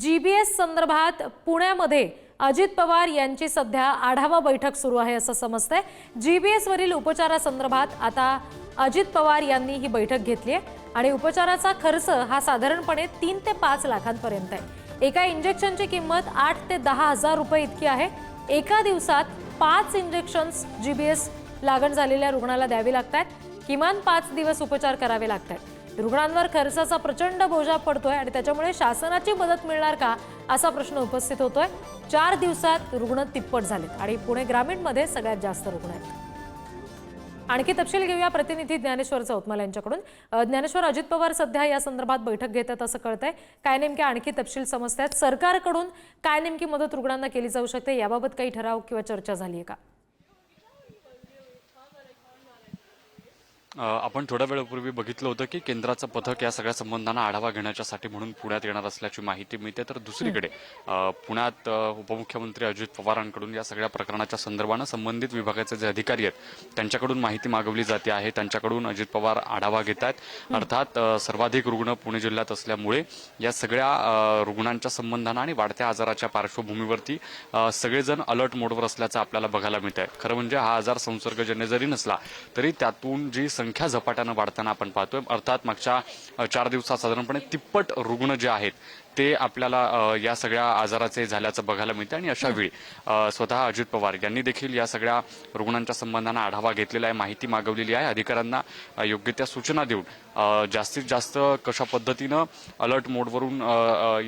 G B S संदर्भात पुण्यामध्ये अजित पवार यांची सध्या आढावा बैठक सुरू आहे असं समजतंय. बी एसवरील उपचारासंदर्भात आता अजित पवार यांनी ही बैठक घेतली आहे आणि उपचाराचा खर्च हा साधारणपणे तीन ते पाच लाखांपर्यंत आहे. एका इंजेक्शनची किंमत आठ ते दहा हजार रुपये इतकी आहे. एका दिवसात पाच इंजेक्शन्स जी बी एस लागण झालेल्या रुग्णाला द्यावी लागतात किमान पाच दिवस उपचार करावे लागतात रुग्णांवर खर्चाचा प्रचंड बोजा पडतोय आणि त्याच्यामुळे शासनाची मदत मिळणार का असा प्रश्न उपस्थित होतोय. चार दिवसात रुग्ण तिप्पट झालेत आणि पुणे ग्रामीणमध्ये सगळ्यात जास्त रुग्ण आहेत. आणखी तपशील घेऊया प्रतिनिधी ज्ञानेश्वर चौतमाल यांच्याकडून. ज्ञानेश्वर अजित पवार सध्या या संदर्भात बैठक घेत आहेत असं कळतंय. काय नेमके आणखी तपशील समजतात? सरकारकडून काय नेमकी मदत रुग्णांना केली जाऊ शकते? याबाबत काही ठराव किंवा चर्चा झाली आहे का? आपण थोड्या वेळापूर्वी बघितलं होतं की केंद्राचं पथक या सगळ्या संबंधांना आढावा घेण्याच्यासाठी म्हणून पुण्यात येणार असल्याची माहिती मिळते. तर दुसरीकडे पुण्यात उपमुख्यमंत्री अजित पवारांकडून या सगळ्या प्रकरणाच्या संदर्भानं संबंधित विभागाचे जे अधिकारी आहेत त्यांच्याकडून माहिती मागवली जाते आहे. त्यांच्याकडून अजित पवार आढावा घेत आहेत. अर्थात सर्वाधिक रुग्ण पुणे जिल्ह्यात असल्यामुळे या सगळ्या रुग्णांच्या संबंधानं आणि वाढत्या आजाराच्या पार्श्वभूमीवरती सगळेजण अलर्ट मोडवर असल्याचं आपल्याला बघायला मिळत आहे खरं म्हणजे हा आजार संसर्गजन्य जरी नसला तरी त्यातून जी संख्या झपाट्यानं वाढताना आपण पाहतोय. अर्थात मागच्या चार दिवसात साधारणपणे तिप्पट रुग्ण जे आहेत ते आपल्याला या सगळ्या आजाराचे झाल्याचं बघायला मिळतं आणि अशा वेळी स्वतः अजित पवार यांनी देखील या सगळ्या रुग्णांच्या संबंधानं आढावा घेतलेला आहे माहिती मागवलेली आहे. अधिकाऱ्यांना योग्य त्या सूचना देऊन जास्तीत जास्त कशा पद्धतीनं अलर्ट मोडवरून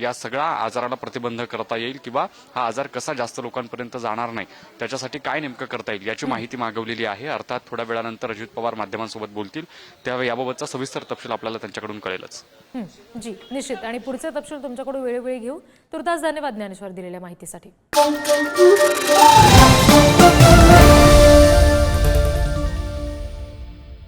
या सगळ्या आजाराला प्रतिबंध करता येईल किंवा हा आजार कसा जास्त लोकांपर्यंत जाणार नाही त्याच्यासाठी काय नेमकं करता येईल याची माहिती मागवलेली आहे. अर्थात थोड्या वेळानंतर अजित पवार माध्यमांसोबत बोलतील. त्यावेळी याबाबतचा सविस्तर तपशील आपल्याला त्यांच्याकडून कळेलच. जी निश्चित. आणि पुढचे तपशील तुमच्याकडून वेळोवेळी घेऊ. तुर्तास धन्यवाद ज्ञानेश्वर दिलेल्या माहितीसाठी.